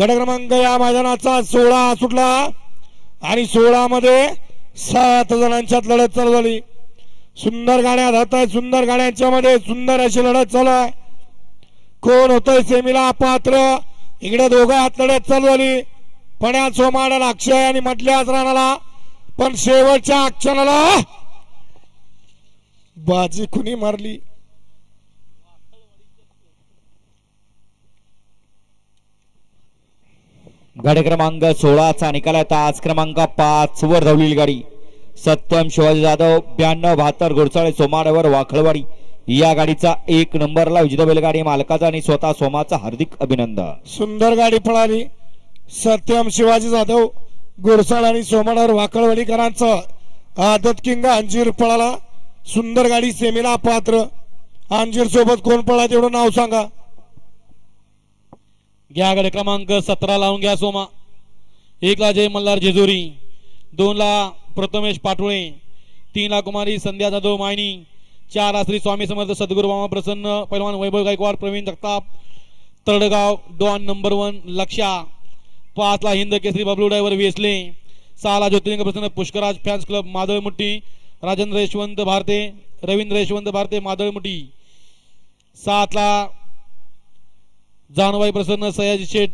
गट क्रमांक या मैदानाचा सोळा सुटला आणि सोळा मध्ये सात जणांच्यात लढत चालू झाली. सुंदर गाड्या धावत आहेत. सुंदर गाड्यांच्या मध्ये सुंदर अशी लढत चालू आहे. कोण होतंय सेमीला? पात्र. इकडे दोघं हात लढत चालू झाली. पण्या सोमाडाला अक्षय आणि म्हटल्याच राणाला. पण शेवटच्या अक्षराला बाजी कुणी मारली? गाडी क्रमांक सोळाचा निकाल आहे तास क्रमांक पाच वर धावलेली गाडी. सत्यम शिवाजी जाधव ब्याण्णव बहात्तर घोडसाळे सोमाड्यावर वाखळवाडी. या गाडीचा एक नंबरला विजेता बैलगाडी मालकाचा आणि स्वतः सोमाचा हार्दिक अभिनंदन. सुंदर गाडी पळाली. सत्यम शिवाजी जाधव गोरसाळ आणि सोमनार वाकळवाडीकरांचं आदत किंग अंजीर पळाला. सुंदर गाडी सेमीला पात्र. अंजीर सोबत कोण पळा तेवढं नाव सांगा. घ्या क्रमांक सतरा लावून घ्या सोमा. एकला जय मल्हार जेजुरी दोनला प्रथमेश पाटोळे तीन ला कुमारी संध्या जाधव मायनी चार श्री स्वामी समर्थ सद्गुरू मामा प्रसन्न पैलवान Vaibhav Gaikwad Pravin Jagtap Taladgaon don number one लक्षा पाचला हिंद केसरी बबलू ड्रायव्हर वेसले सहाला ज्योतिलिंग प्रसन्न पुष्कराज फॅन्स क्लब मादळमुठी राजेंद्र यशवंत भारते रवींद्र यशवंत भारते मादळमुठी सातला जानवाई प्रसन्न सयाजी शेठ.